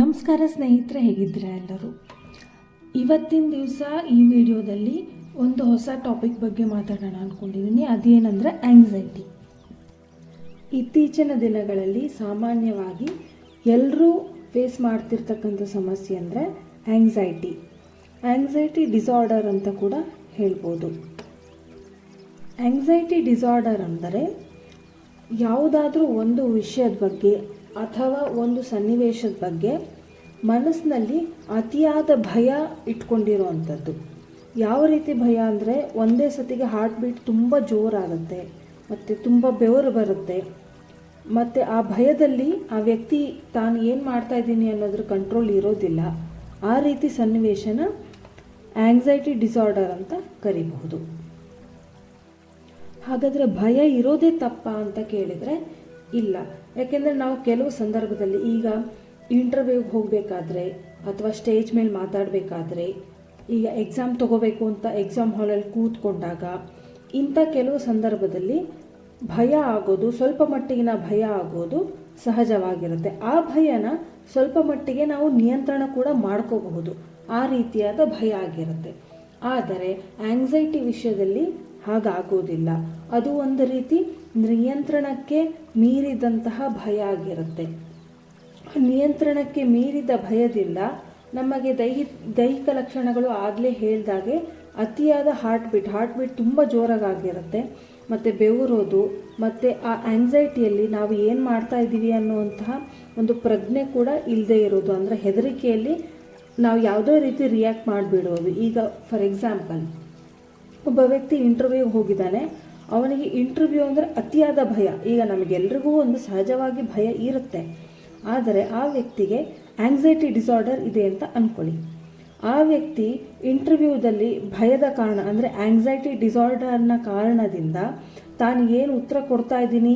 ನಮಸ್ಕಾರ ಸ್ನೇಹಿತರೆ, ಹೇಗಿದ್ದೀರಾ ಎಲ್ಲರೂ? ಇವತ್ತಿನ ದಿವಸ ಈ ವಿಡಿಯೋದಲ್ಲಿ ಒಂದು ಹೊಸ ಟಾಪಿಕ್ ಬಗ್ಗೆ ಮಾತಾಡೋಣ ಅಂದ್ಕೊಂಡಿದ್ದೀನಿ ಅದೇನೆಂದರೆ ಆ್ಯಂಗ್ಸೈಟಿ ಇತ್ತೀಚಿನ ದಿನಗಳಲ್ಲಿ ಸಾಮಾನ್ಯವಾಗಿ ಎಲ್ಲರೂ ಫೇಸ್ ಮಾಡ್ತಿರ್ತಕ್ಕಂಥ ಸಮಸ್ಯೆ ಅಂದರೆ ಆ್ಯಂಗ್ಸೈಟಿ ಆ್ಯಂಗ್ಸೈಟಿ ಡಿಸಾರ್ಡರ್ ಅಂತ ಕೂಡ ಹೇಳ್ಬೋದು. ಆ್ಯಂಗ್ಸೈಟಿ ಡಿಸಾರ್ಡರ್ ಅಂದರೆ ಯಾವುದಾದ್ರೂ ಒಂದು ವಿಷಯದ ಬಗ್ಗೆ ಅಥವಾ ಒಂದು ಸನ್ನಿವೇಶದ ಬಗ್ಗೆ ಮನಸ್ಸಿನಲ್ಲಿ ಅತಿಯಾದ ಭಯ ಇಟ್ಕೊಂಡಿರುವಂಥದ್ದು. ಯಾವ ರೀತಿ ಭಯ ಅಂದರೆ ಒಂದೇ ಸತಿಗೆ ಹಾರ್ಟ್ ಬೀಟ್ ತುಂಬ ಜೋರಾಗುತ್ತೆ, ಮತ್ತು ತುಂಬ ಬೆವರು ಬರುತ್ತೆ, ಮತ್ತು ಆ ಭಯದಲ್ಲಿ ಆ ವ್ಯಕ್ತಿ ತಾನು ಏನು ಮಾಡ್ತಾ ಇದ್ದೀನಿ ಅನ್ನೋದ್ರ ಕಂಟ್ರೋಲ್ ಇರೋದಿಲ್ಲ. ಆ ರೀತಿ ಸನ್ನಿವೇಶನ ಆ್ಯಂಗ್ಸೈಟಿ ಡಿಸಾರ್ಡರ್ ಅಂತ ಕರಿಬಹುದು. ಹಾಗಾದರೆ ಭಯ ಇರೋದೇ ತಪ್ಪ ಅಂತ ಕೇಳಿದರೆ ಇಲ್ಲ. ಯಾಕೆಂದರೆ ನಾವು ಕೆಲವು ಸಂದರ್ಭದಲ್ಲಿ ಈಗ ಇಂಟರ್ವ್ಯೂಗೆ ಹೋಗಬೇಕಾದ್ರೆ ಅಥವಾ ಸ್ಟೇಜ್ ಮೇಲೆ ಮಾತಾಡಬೇಕಾದ್ರೆ ಈಗ ಎಕ್ಸಾಮ್ ತಗೋಬೇಕು ಅಂತ ಎಕ್ಸಾಮ್ ಹಾಲಲ್ಲಿ ಕೂತ್ಕೊಂಡಾಗ ಇಂಥ ಕೆಲವು ಸಂದರ್ಭದಲ್ಲಿ ಭಯ ಆಗೋದು, ಸ್ವಲ್ಪ ಮಟ್ಟಿಗಿನ ಭಯ ಆಗೋದು ಸಹಜವಾಗಿರುತ್ತೆ. ಆ ಭಯನ ಸ್ವಲ್ಪ ಮಟ್ಟಿಗೆ ನಾವು ನಿಯಂತ್ರಣ ಕೂಡ ಮಾಡ್ಕೋಬಹುದು. ಆ ರೀತಿಯಾದ ಭಯ ಆಗಿರುತ್ತೆ. ಆದರೆ ಆಂಗ್ಸೈಟಿ ವಿಷಯದಲ್ಲಿ ಹಾಗಾಗೋದಿಲ್ಲ. ಅದು ಒಂದು ರೀತಿ ನಿಯಂತ್ರಣಕ್ಕೆ ಮೀರಿದಂತಹ ಭಯ ಆಗಿರುತ್ತೆ. ನಿಯಂತ್ರಣಕ್ಕೆ ಮೀರಿದ ಭಯದಿಂದ ನಮಗೆ ದೈಹಿ ದೈಹಿಕ ಲಕ್ಷಣಗಳು ಆಗಲೇ ಹೇಳ್ದಾಗೆ ಅತಿಯಾದ ಹಾರ್ಟ್ ಬೀಟ್ ಹಾರ್ಟ್ ಬೀಟ್ ತುಂಬ ಜೋರಾಗಿರುತ್ತೆ ಮತ್ತು ಬೆವರೋದು, ಮತ್ತು ಆ ಆ್ಯಂಗ್ಸೈಟಿಯಲ್ಲಿ ನಾವು ಏನು ಮಾಡ್ತಾ ಇದ್ದೀವಿ ಅನ್ನುವಂತಹ ಒಂದು ಪ್ರಜ್ಞೆ ಕೂಡ ಇಲ್ಲದೆ ಇರೋದು. ಅಂದರೆ ಹೆದರಿಕೆಯಲ್ಲಿ ನಾವು ಯಾವುದೋ ರೀತಿ ರಿಯಾಕ್ಟ್ ಮಾಡಿಬಿಡೋದು. ಈಗ ಫಾರ್ ಎಕ್ಸಾಂಪಲ್ ಒಬ್ಬ ವ್ಯಕ್ತಿ ಇಂಟರ್ವ್ಯೂಗೆ ಹೋಗಿದ್ದಾನೆ. ಅವನಿಗೆ ಇಂಟರ್ವ್ಯೂ ಅಂದರೆ ಅತಿಯಾದ ಭಯ. ಈಗ ನಮಗೆಲ್ರಿಗೂ ಒಂದು ಸಹಜವಾಗಿ ಭಯ ಇರುತ್ತೆ. ಆದರೆ ಆ ವ್ಯಕ್ತಿಗೆ ಆಂಗ್ಸೈಟಿ ಡಿಸಾರ್ಡರ್ ಇದೆ ಅಂತ ಅಂದ್ಕೊಳ್ಳಿ ಆ ವ್ಯಕ್ತಿ ಇಂಟರ್ವ್ಯೂದಲ್ಲಿ ಭಯದ ಕಾರಣ ಅಂದರೆ ಆಂಗ್ಸೈಟಿ ಡಿಸಾರ್ಡರ್ನ ಕಾರಣದಿಂದ ತಾನು ಏನು ಉತ್ತರ ಕೊಡ್ತಾ ಇದ್ದೀನಿ,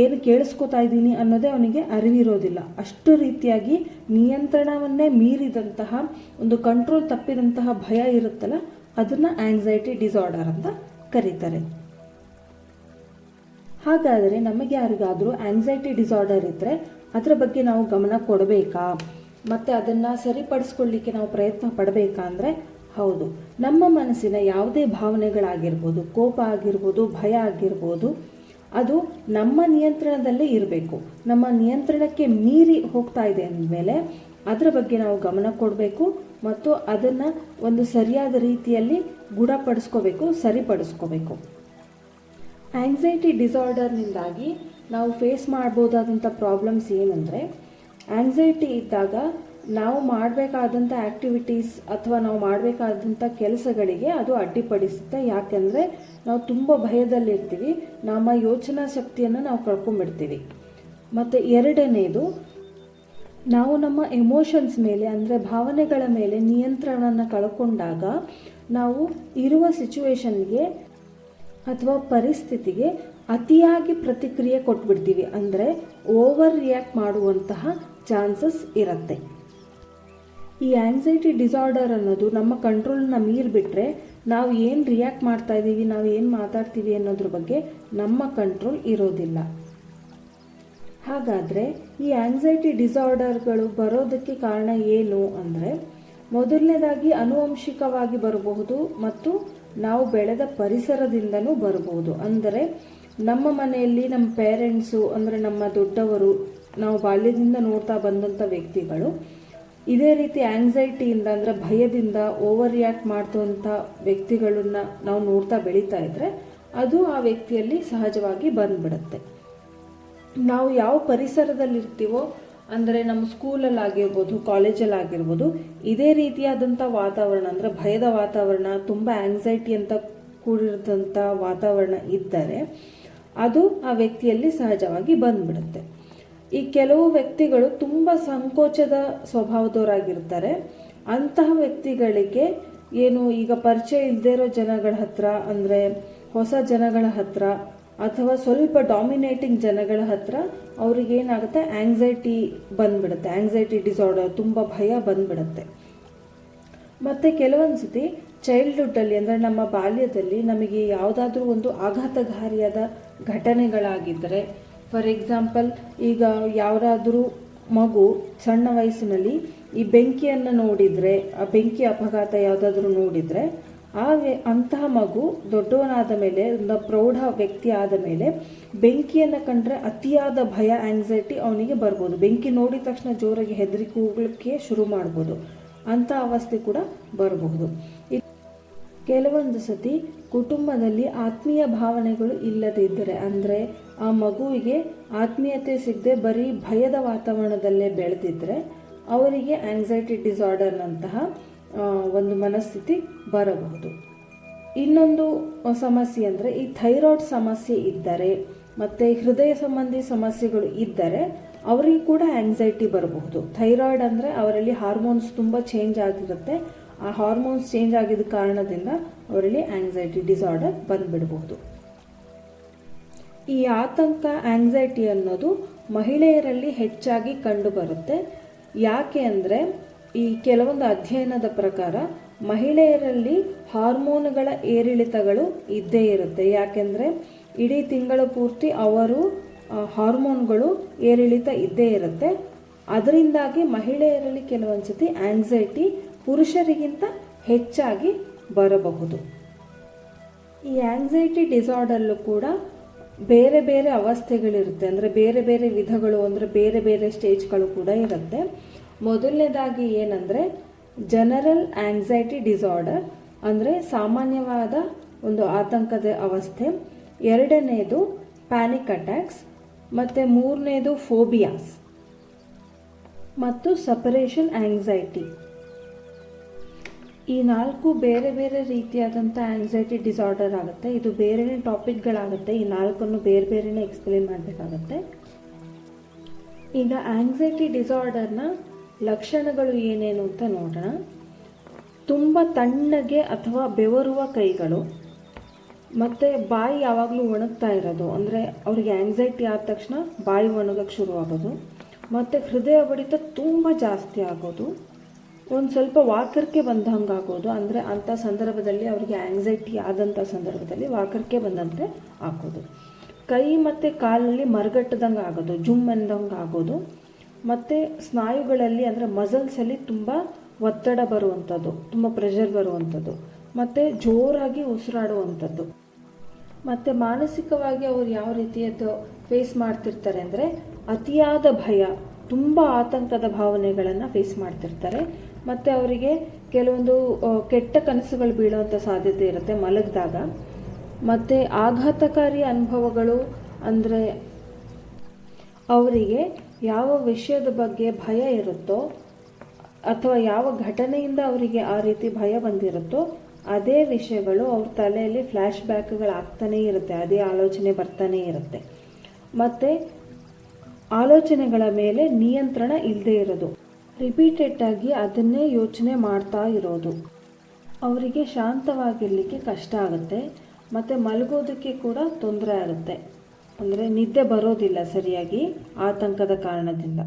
ಏನು ಕೇಳಿಸ್ಕೊತಾ ಇದ್ದೀನಿ ಅನ್ನೋದೇ ಅವನಿಗೆ ಅರಿವಿರೋದಿಲ್ಲ. ಅಷ್ಟು ರೀತಿಯಾಗಿ ನಿಯಂತ್ರಣವನ್ನೇ ಮೀರಿದಂತಹ, ಒಂದು ಕಂಟ್ರೋಲ್ ತಪ್ಪಿದಂತಹ ಭಯ ಇರುತ್ತಲ್ಲ, ಅದನ್ನು ಆಂಗ್ಸೈಟಿ ಡಿಸಾರ್ಡರ್ ಅಂತ ಕರೀತಾರೆ. ಹಾಗಾದರೆ ನಮಗೆ ಯಾರಿಗಾದರೂ ಆಂಗ್ಸೈಟಿ ಡಿಸಾರ್ಡರ್ ಇದ್ದರೆ ಅದರ ಬಗ್ಗೆ ನಾವು ಗಮನ ಕೊಡಬೇಕಾ? ಮತ್ತು ಅದನ್ನು ಸರಿಪಡಿಸ್ಕೊಳ್ಳಿಕ್ಕೆ ನಾವು ಪ್ರಯತ್ನ ಪಡಬೇಕಾ ಅಂದರೆ ಹೌದು. ನಮ್ಮ ಮನಸ್ಸಿನ ಯಾವುದೇ ಭಾವನೆಗಳಾಗಿರ್ಬೋದು, ಕೋಪ ಆಗಿರ್ಬೋದು, ಭಯ ಆಗಿರ್ಬೋದು, ಅದು ನಮ್ಮ ನಿಯಂತ್ರಣದಲ್ಲೇ ಇರಬೇಕು. ನಮ್ಮ ನಿಯಂತ್ರಣಕ್ಕೆ ಮೀರಿ ಹೋಗ್ತಾ ಇದೆ ಅಂದಮೇಲೆ ಅದರ ಬಗ್ಗೆ ನಾವು ಗಮನ ಕೊಡಬೇಕು ಮತ್ತು ಅದನ್ನು ಒಂದು ಸರಿಯಾದ ರೀತಿಯಲ್ಲಿ ಗುಣಪಡಿಸ್ಕೋಬೇಕು, ಸರಿಪಡಿಸ್ಕೋಬೇಕು. ಆಂಗ್ಸೈಟಿ ಡಿಸಾರ್ಡರ್ನಿಂದಾಗಿ ನಾವು ಫೇಸ್ ಮಾಡ್ಬೋದಾದಂಥ ಪ್ರಾಬ್ಲಮ್ಸ್ ಏನಂದರೆ ಆಂಗ್ಸೈಟಿ ಇದ್ದಾಗ ನಾವು ಮಾಡಬೇಕಾದಂಥ ಆ್ಯಕ್ಟಿವಿಟೀಸ್ ಅಥವಾ ನಾವು ಮಾಡಬೇಕಾದಂಥ ಕೆಲಸಗಳಿಗೆ ಅದು ಅಡ್ಡಿಪಡಿಸುತ್ತೆ. ಯಾಕೆಂದರೆ ನಾವು ತುಂಬ ಭಯದಲ್ಲಿರ್ತೀವಿ. ನಮ್ಮ ಯೋಚನಾ ಶಕ್ತಿಯನ್ನು ನಾವು ಕಳ್ಕೊಂಡ್ಬಿಡ್ತೀವಿ. ಮತ್ತು ಎರಡನೇದು, ನಾವು ನಮ್ಮ ಎಮೋಷನ್ಸ್ ಮೇಲೆ ಅಂದರೆ ಭಾವನೆಗಳ ಮೇಲೆ ನಿಯಂತ್ರಣವನ್ನು ಕಳ್ಕೊಂಡಾಗ ನಾವು ಇರುವ ಸಿಚುವೇಶನ್ಗೆ ಅಥವಾ ಪರಿಸ್ಥಿತಿಗೆ ಅತಿಯಾಗಿ ಪ್ರತಿಕ್ರಿಯೆ ಕೊಟ್ಬಿಡ್ತೀವಿ ಅಂದರೆ ಓವರ್ ರಿಯಾಕ್ಟ್ ಮಾಡುವಂತಹ ಚಾನ್ಸಸ್ ಇರುತ್ತೆ. ಈ ಆಂಗ್ಸೈಟಿ ಡಿಸಾರ್ಡರ್ ಅನ್ನೋದು ನಮ್ಮ ಕಂಟ್ರೋಲ್ನ ಮೀರಿಬಿಟ್ರೆ ನಾವು ಏನು ರಿಯಾಕ್ಟ್ ಮಾಡ್ತಾ ಇದ್ದೀವಿ ನಾವು ಏನು ಮಾತಾಡ್ತೀವಿ ಅನ್ನೋದ್ರ ಬಗ್ಗೆ ನಮ್ಮ ಕಂಟ್ರೋಲ್ ಇರೋದಿಲ್ಲ. ಹಾಗಾದರೆ ಈ ಆಂಗ್ಸೈಟಿ ಡಿಸಾರ್ಡರ್ಗಳು ಬರೋದಕ್ಕೆ ಕಾರಣ ಏನು ಅಂದರೆ ಮೊದಲನೇದಾಗಿ ಅನುವಂಶಿಕವಾಗಿ ಬರಬಹುದು ಮತ್ತು ನಾವು ಬೆಳೆದ ಪರಿಸರದಿಂದನೂ ಬರಬಹುದು ಅಂದರೆ ನಮ್ಮ ಮನೆಯಲ್ಲಿ ನಮ್ಮ ಪೇರೆಂಟ್ಸು ಅಂದರೆ ನಮ್ಮ ದೊಡ್ಡವರು, ನಾವು ಬಾಲ್ಯದಿಂದ ನೋಡ್ತಾ ಬಂದಂಥ ವ್ಯಕ್ತಿಗಳು, ಇದೇ ರೀತಿ ಆಂಗ್ಸೈಟಿಯಿಂದ ಅಂದರೆ ಭಯದಿಂದ ಓವರ್ ರಿಯಾಕ್ಟ್ ಮಾಡ್ತಂಥ ವ್ಯಕ್ತಿಗಳನ್ನ ನಾವು ನೋಡ್ತಾ ಬೆಳೀತಾ ಇದ್ದರೆ ಅದು ಆ ವ್ಯಕ್ತಿಯಲ್ಲಿ ಸಹಜವಾಗಿ ಬಂದ್ಬಿಡುತ್ತೆ. ನಾವು ಯಾವ ಪರಿಸರದಲ್ಲಿರ್ತೀವೋ ಅಂದರೆ ನಮ್ಮ ಸ್ಕೂಲಲ್ಲಿ ಆಗಿರ್ಬೋದು ಕಾಲೇಜಲ್ಲಿ ಆಗಿರ್ಬೋದು ಇದೇ ರೀತಿಯಾದಂಥ ವಾತಾವರಣ, ಅಂದರೆ ಭಯದ ವಾತಾವರಣ, ತುಂಬ ಆಂಗ್ಸೈಟಿ ಅಂತ ಕೂಡಿರೋದಂಥ ವಾತಾವರಣ ಇದ್ದರೆ ಅದು ಆ ವ್ಯಕ್ತಿಯಲ್ಲಿ ಸಹಜವಾಗಿ ಬಂದ್ಬಿಡುತ್ತೆ. ಈ ಕೆಲವು ವ್ಯಕ್ತಿಗಳು ತುಂಬ ಸಂಕೋಚದ ಸ್ವಭಾವದವರಾಗಿರ್ತಾರೆ. ಅಂತಹ ವ್ಯಕ್ತಿಗಳಿಗೆ ಏನು ಈಗ ಪರಿಚಯ ಇಲ್ಲದೇ ಇರೋ ಜನಗಳ ಹತ್ರ, ಅಂದರೆ ಹೊಸ ಜನಗಳ ಹತ್ರ ಅಥವಾ ಸ್ವಲ್ಪ ಡಾಮಿನೇಟಿಂಗ್ ಜನಗಳ ಹತ್ರ ಅವ್ರಿಗೇನಾಗುತ್ತೆ? ಆಂಗ್ಸೈಟಿ ಬಂದ್ಬಿಡುತ್ತೆ. ಆಂಗ್ಸೈಟಿ ಡಿಸಾರ್ಡರ್ ತುಂಬ ಭಯ ಬಂದ್ಬಿಡುತ್ತೆ. ಮತ್ತು ಕೆಲವೊಂದು ಸತಿ ಚೈಲ್ಡ್ಹುಡ್ಡಲ್ಲಿ ಅಂದರೆ ನಮ್ಮ ಬಾಲ್ಯದಲ್ಲಿ ನಮಗೆ ಯಾವುದಾದ್ರೂ ಒಂದು ಆಘಾತಕಾರಿಯಾದ ಘಟನೆಗಳಾಗಿದ್ದರೆ ಫಾರ್ ಎಕ್ಸಾಂಪಲ್ ಈಗ ಯಾರಾದರೂ ಮಗು ಸಣ್ಣ ವಯಸ್ಸಿನಲ್ಲಿ ಈ ಬೆಂಕಿಯನ್ನು ನೋಡಿದರೆ, ಆ ಬೆಂಕಿ ಅಪಘಾತ ಯಾವುದಾದ್ರೂ ನೋಡಿದರೆ ಆ ಅಂತಹ ಮಗು ದೊಡ್ಡವನಾದ ಮೇಲೆ, ಒಂದು ಪ್ರೌಢ ವ್ಯಕ್ತಿ ಆದ ಮೇಲೆ ಬೆಂಕಿಯನ್ನು ಕಂಡ್ರೆ ಅತಿಯಾದ ಭಯ ಆಂಗ್ಸೈಟಿ ಅವನಿಗೆ ಬರ್ಬೋದು. ಬೆಂಕಿ ನೋಡಿದ ತಕ್ಷಣ ಜೋರಾಗಿ ಹೆದರಿ ಕೂಗ್ಲಿಕ್ಕೆ ಶುರು ಮಾಡ್ಬೋದು. ಅಂಥ ಅವಸ್ಥೆ ಕೂಡ ಬರಬಹುದು. ಕೆಲವೊಂದು ಸತಿ ಕುಟುಂಬದಲ್ಲಿ ಆತ್ಮೀಯ ಭಾವನೆಗಳು ಇಲ್ಲದಿದ್ದರೆ ಅಂದರೆ ಆ ಮಗುವಿಗೆ ಆತ್ಮೀಯತೆ ಸಿಗದೆ ಬರೀ ಭಯದ ವಾತಾವರಣದಲ್ಲೇ ಬೆಳೆದಿದ್ದರೆ ಅವರಿಗೆ ಆಂಗ್ಸೈಟಿ ಡಿಸಾರ್ಡರ್ನಂತಹ ಒಂದು ಮನಸ್ಥಿತಿ ಬರಬಹುದು. ಇನ್ನೊಂದು ಸಮಸ್ಯೆ ಅಂದರೆ ಈ ಥೈರಾಯ್ಡ್ ಸಮಸ್ಯೆ ಇದ್ದರೆ, ಮತ್ತು ಹೃದಯ ಸಂಬಂಧಿ ಸಮಸ್ಯೆಗಳು ಇದ್ದರೆ, ಅವರಿಗೆ ಕೂಡ ಆಂಗ್ಸೈಟಿ ಬರಬಹುದು. ಥೈರಾಯ್ಡ್ ಅಂದರೆ ಅವರಲ್ಲಿ ಹಾರ್ಮೋನ್ಸ್ ತುಂಬ ಚೇಂಜ್ ಆಗಿರುತ್ತೆ. ಆ ಹಾರ್ಮೋನ್ಸ್ ಚೇಂಜ್ ಆಗಿದ್ದ ಕಾರಣದಿಂದ ಅವರಲ್ಲಿ ಆಂಗ್ಸೈಟಿ ಡಿಸಾರ್ಡರ್ ಬಂದ್ಬಿಡಬಹುದು. ಈ ಆತಂಕ ಆಂಗ್ಸೈಟಿ ಅನ್ನೋದು ಮಹಿಳೆಯರಲ್ಲಿ ಹೆಚ್ಚಾಗಿ ಕಂಡುಬರುತ್ತೆ ಯಾಕೆ ಅಂದರೆ ಈ ಕೆಲವೊಂದು ಅಧ್ಯಯನದ ಪ್ರಕಾರ ಮಹಿಳೆಯರಲ್ಲಿ ಹಾರ್ಮೋನುಗಳ ಏರಿಳಿತಗಳು ಇದ್ದೇ ಇರುತ್ತೆ. ಯಾಕೆಂದರೆ ಇಡೀ ತಿಂಗಳು ಪೂರ್ತಿ ಅವರು ಹಾರ್ಮೋನ್ಗಳು ಏರಿಳಿತ ಇದ್ದೇ ಇರುತ್ತೆ. ಅದರಿಂದಾಗಿ ಮಹಿಳೆಯರಲ್ಲಿ ಕೆಲವೊಂದು ಸತಿ ಆಂಗ್ಸೈಟಿ ಪುರುಷರಿಗಿಂತ ಹೆಚ್ಚಾಗಿ ಬರಬಹುದು. ಈ ಆಂಗ್ಸೈಟಿ ಡಿಸಾರ್ಡರ್ಲು ಕೂಡ ಬೇರೆ ಬೇರೆ ಅವಸ್ಥೆಗಳಿರುತ್ತೆ. ಅಂದರೆ ಬೇರೆ ಬೇರೆ ವಿಧಗಳು, ಅಂದರೆ ಬೇರೆ ಬೇರೆ ಸ್ಟೇಜ್ಗಳು ಕೂಡ ಇರುತ್ತೆ. ಮೊದಲನೇದಾಗಿ ಏನಂದರೆ ಜನರಲ್ ಆಂಗ್ಸೈಟಿ ಡಿಸಾರ್ಡರ್ ಅಂದರೆ ಸಾಮಾನ್ಯವಾದ ಒಂದು ಆತಂಕದ ಅವಸ್ಥೆ. ಎರಡನೇದು ಪ್ಯಾನಿಕ್ ಅಟ್ಯಾಕ್ಸ್ ಮತ್ತು ಮೂರನೇದು ಫೋಬಿಯಾಸ್ ಮತ್ತು ಸಪರೇಷನ್ ಆಂಗ್ಸೈಟಿ ಈ ನಾಲ್ಕು ಬೇರೆ ಬೇರೆ ರೀತಿಯಾದಂಥ ಆಂಗ್ಸೈಟಿ ಡಿಸಾರ್ಡರ್ ಆಗುತ್ತೆ. ಇದು ಬೇರೆನೇ ಟಾಪಿಕ್ಗಳಾಗುತ್ತೆ ಈ ನಾಲ್ಕನ್ನು ಬೇರೆ ಬೇರೆನೇ ಎಕ್ಸ್ಪ್ಲೇನ್ ಮಾಡಬೇಕಾಗತ್ತೆ. ಈಗ ಆಂಗ್ಸೈಟಿ ಡಿಸಾರ್ಡರ್ನ ಲಕ್ಷಣಗಳು ಏನೇನು ಅಂತ ನೋಡೋಣ. ತುಂಬ ತಣ್ಣಗೆ ಅಥವಾ ಬೆವರುವ ಕೈಗಳು, ಮತ್ತು ಬಾಯಿ ಯಾವಾಗಲೂ ಒಣಗ್ತಾ ಇರೋದು, ಅಂದರೆ ಅವರಿಗೆ ಆ್ಯಂಗ್ಸೈಟಿ ಆದ ತಕ್ಷಣ ಬಾಯಿ ಒಣಗಕ್ಕೆ ಶುರುವಾಗೋದು, ಮತ್ತು ಹೃದಯ ಬಡಿತ ತುಂಬ ಜಾಸ್ತಿ ಆಗೋದು, ಒಂದು ಸ್ವಲ್ಪ ವಾಕರ್ಕೆ ಬಂದಂಗೆ ಆಗೋದು ಅಂದರೆ ಅಂಥ ಸಂದರ್ಭದಲ್ಲಿ ಅವರಿಗೆ ಆ್ಯಂಗ್ಸೈಟಿ ಆದಂಥ ಸಂದರ್ಭದಲ್ಲಿ ವಾಕರ್ಕೆ ಬಂದಂತೆ ಆಗೋದು ಕೈ ಮತ್ತು ಕಾಲಲ್ಲಿ ಮರಗಟ್ಟದಂಗೆ ಆಗೋದು ಜುಮ್ ಅಂದಂಗೆ ಆಗೋದು ಮತ್ತು ಸ್ನಾಯುಗಳಲ್ಲಿ ಅಂದರೆ ಮಸಲ್ಸಲ್ಲಿ ತುಂಬ ಒತ್ತಡ ಬರುವಂಥದ್ದು ತುಂಬ ಪ್ರೆಷರ್ ಬರುವಂಥದ್ದು ಮತ್ತು ಜೋರಾಗಿ ಉಸಿರಾಡುವಂಥದ್ದು ಮತ್ತು ಮಾನಸಿಕವಾಗಿ ಅವರು ಯಾವ ರೀತಿಯದ್ದು ಫೇಸ್ ಮಾಡ್ತಿರ್ತಾರೆ ಅಂದರೆ ಅತಿಯಾದ ಭಯ, ತುಂಬ ಆತಂಕದ ಭಾವನೆಗಳನ್ನು ಫೇಸ್ ಮಾಡ್ತಿರ್ತಾರೆ. ಮತ್ತು ಅವರಿಗೆ ಕೆಲವೊಂದು ಕೆಟ್ಟ ಕನಸುಗಳು ಬೀಳುವಂಥ ಸಾಧ್ಯತೆ ಇರುತ್ತೆ ಮಲಗಿದಾಗ. ಮತ್ತು ಆಘಾತಕಾರಿ ಅನುಭವಗಳು ಅಂದರೆ ಅವರಿಗೆ ಯಾವ ವಿಷಯದ ಬಗ್ಗೆ ಭಯ ಇರುತ್ತೋ ಅಥವಾ ಯಾವ ಘಟನೆಯಿಂದ ಅವರಿಗೆ ಆ ರೀತಿ ಭಯ ಬಂದಿರುತ್ತೋ ಅದೇ ವಿಷಯಗಳು ಅವ್ರ ತಲೆಯಲ್ಲಿ ಫ್ಲ್ಯಾಶ್ ಬ್ಯಾಕ್ಗಳಾಗ್ತಾನೇ ಇರುತ್ತೆ, ಅದೇ ಆಲೋಚನೆ ಬರ್ತಾನೆ ಇರುತ್ತೆ. ಮತ್ತು ಆಲೋಚನೆಗಳ ಮೇಲೆ ನಿಯಂತ್ರಣ ಇಲ್ಲದೆ ಇರೋದು. ರಿಪೀಟೆಡ್ ಆಗಿ ಅದನ್ನೇ ಯೋಚನೆ ಮಾಡ್ತಾ ಇರೋದು. ಅವರಿಗೆ ಶಾಂತವಾಗಿರಲಿಕ್ಕೆ ಕಷ್ಟ ಆಗುತ್ತೆ, ಮತ್ತು ಮಲಗೋದಕ್ಕೆ ಕೂಡ ತೊಂದರೆ ಆಗುತ್ತೆ. ಅಂದರೆ ನಿದ್ದೆ ಬರೋದಿಲ್ಲ ಸರಿಯಾಗಿ ಆತಂಕದ ಕಾರಣದಿಂದ.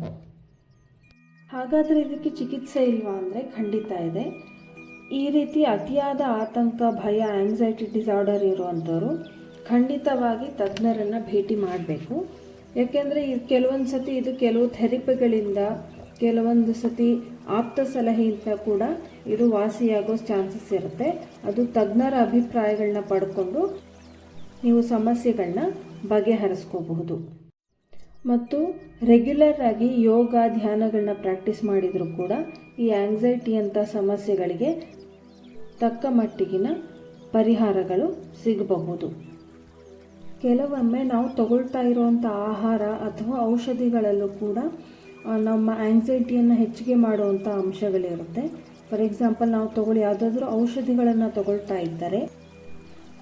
ಹಾಗಾದರೆ ಇದಕ್ಕೆ ಚಿಕಿತ್ಸೆ ಇಲ್ವಾ ಅಂದರೆ ಖಂಡಿತ ಇದೆ. ಈ ರೀತಿ ಅತಿಯಾದ ಆತಂಕ, ಭಯ ಆ್ಯಂಗ್ಸೈಟಿ ಡಿಸಾರ್ಡರ್ ಇರುವಂಥವ್ರು ಖಂಡಿತವಾಗಿ ತಜ್ಞರನ್ನು ಭೇಟಿ ಮಾಡಬೇಕು. ಯಾಕೆಂದರೆ ಇದು ಕೆಲವೊಂದು ಸತಿ ಇದು ಕೆಲವು ಥೆರಪಿಗಳಿಂದ ಕೆಲವೊಂದು ಸತಿ ಆಪ್ತ ಸಲಹೆಯಿಂದ ಕೂಡ ಇದು ವಾಸಿಯಾಗೋ ಚಾನ್ಸಸ್ ಇರುತ್ತೆ. ಅದು ತಜ್ಞರ ಅಭಿಪ್ರಾಯಗಳನ್ನ ಪಡ್ಕೊಂಡು ನೀವು ಸಮಸ್ಯೆಗಳನ್ನ ಬಗೆಹರಿಸ್ಕೋಬಹುದು. ಮತ್ತು ರೆಗ್ಯುಲರ್ ಆಗಿ ಯೋಗ ಧ್ಯಾನಗಳನ್ನ ಪ್ರಾಕ್ಟೀಸ್ ಮಾಡಿದರೂ ಕೂಡ ಈ ಆಂಗ್ಸೈಟಿ ಅಂತ ಸಮಸ್ಯೆಗಳಿಗೆ ತಕ್ಕ ಮಟ್ಟಿಗಿನ ಪರಿಹಾರಗಳು ಸಿಗಬಹುದು. ಕೆಲವೊಮ್ಮೆ ನಾವು ತಗೊಳ್ತಾ ಇರುವಂಥ ಆಹಾರ ಅಥವಾ ಔಷಧಿಗಳಲ್ಲೂ ಕೂಡ ನಮ್ಮ ಆಂಗ್ಸೈಟಿಯನ್ನು ಹೆಚ್ಚಿಗೆ ಮಾಡುವಂಥ ಅಂಶಗಳಿರುತ್ತೆ. ಫಾರ್ ಎಕ್ಸಾಂಪಲ್ ನಾವು ತಗೊಳ್ಳಿ ಯಾವುದಾದ್ರೂ ಔಷಧಿಗಳನ್ನು ತಗೊಳ್ತಾ ಇದ್ದರೆ,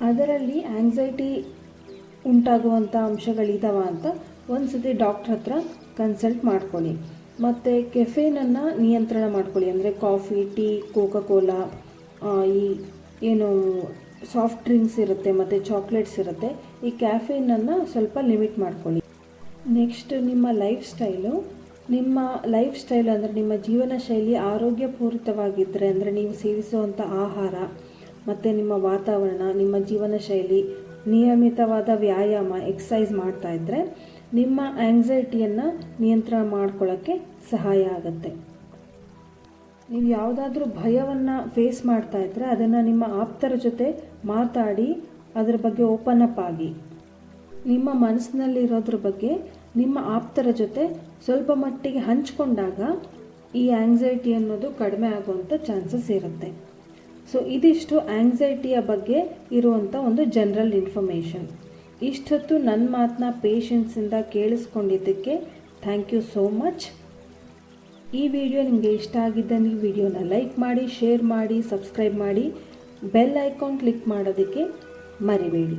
ಅದರಲ್ಲಿ ಆಂಗ್ಸೈಟಿ ಉಂಟಾಗುವಂಥ ಅಂಶಗಳಿದಾವ ಅಂತ ಒಂದು ಸತಿ ಡಾಕ್ಟ್ರ್ ಹತ್ರ ಕನ್ಸಲ್ಟ್ ಮಾಡ್ಕೊಳ್ಳಿ. ಮತ್ತು ಕೆಫೇನನ್ನು ನಿಯಂತ್ರಣ ಮಾಡ್ಕೊಳ್ಳಿ. ಅಂದರೆ ಕಾಫಿ ಟೀ ಕೋಕಾ ಕೋಲಾ ಈ ಏನು ಸಾಫ್ಟ್ ಡ್ರಿಂಕ್ಸ್ ಇರುತ್ತೆ ಮತ್ತು ಚಾಕ್ಲೇಟ್ಸ್ ಇರುತ್ತೆ. ಈ ಕ್ಯಾಫೇನನ್ನು ಸ್ವಲ್ಪ ಲಿಮಿಟ್ ಮಾಡ್ಕೊಳ್ಳಿ. ನೆಕ್ಸ್ಟ್ ನಿಮ್ಮ ಲೈಫ್ ಸ್ಟೈಲು ನಿಮ್ಮ ಲೈಫ್ ಸ್ಟೈಲ್ ಅಂದರೆ ನಿಮ್ಮ ಜೀವನ ಶೈಲಿ ಆರೋಗ್ಯಪೂರಿತವಾಗಿದ್ದರೆ ಅಂದರೆ ನೀವು ಸೇವಿಸುವಂಥ ಆಹಾರ, ಮತ್ತು ನಿಮ್ಮ ವಾತಾವರಣ, ನಿಮ್ಮ ಜೀವನ ಶೈಲಿ ನಿಯಮಿತವಾದ ವ್ಯಾಯಾಮ ಎಕ್ಸಸೈಸ್ ಮಾಡ್ತಾ ಇದ್ದರೆ ನಿಮ್ಮ ಆಂಗ್ಸೈಟಿಯನ್ನು ನಿಯಂತ್ರಣ ಮಾಡ್ಕೊಳ್ಳೋಕ್ಕೆ ಸಹಾಯ ಆಗುತ್ತೆ. ನೀವು ಯಾವುದಾದ್ರೂ ಭಯವನ್ನು ಫೇಸ್ ಮಾಡ್ತಾ ಇದ್ದರೆ ಅದನ್ನು ನಿಮ್ಮ ಆಪ್ತರ ಜೊತೆ ಮಾತಾಡಿ, ಅದರ ಬಗ್ಗೆ ಓಪನ್ ಅಪ್ ಆಗಿ. ನಿಮ್ಮ ಮನಸ್ಸಿನಲ್ಲಿರೋದ್ರ ಬಗ್ಗೆ ನಿಮ್ಮ ಆಪ್ತರ ಜೊತೆ ಸ್ವಲ್ಪ ಮಟ್ಟಿಗೆ ಹಂಚ್ಕೊಂಡಾಗ ಈ ಆಂಗ್ಸೈಟಿ ಅನ್ನೋದು ಕಡಿಮೆ ಆಗುವಂಥ ಚಾನ್ಸಸ್ ಇರುತ್ತೆ. ಸೊ ಇದಿಷ್ಟು ಆಂಗ್ಸೈಟಿಯ ಬಗ್ಗೆ ಇರುವಂಥ ಒಂದು ಜನರಲ್ ಇನ್ಫಾರ್ಮೇಷನ್ ಇಷ್ಟೊತ್ತು ನನ್ನ ಮಾತನ್ನ ಪೇಷನ್ಸಿಂದ ಕೇಳಿಸ್ಕೊಂಡಿದ್ದಕ್ಕೆ ಥ್ಯಾಂಕ್ ಯು ಸೋ ಮಚ್ ಈ ವಿಡಿಯೋ ನಿಮಗೆ ಇಷ್ಟ ಆಗಿದ್ದಲ್ಲಿ ವಿಡಿಯೋನ ಲೈಕ್ ಮಾಡಿ ಶೇರ್ ಮಾಡಿ ಸಬ್ಸ್ಕ್ರೈಬ್ ಮಾಡಿ ಬೆಲ್ ಐಕಾನ್ ಕ್ಲಿಕ್ ಮಾಡೋದಕ್ಕೆ ಮರಿಬೇಡಿ.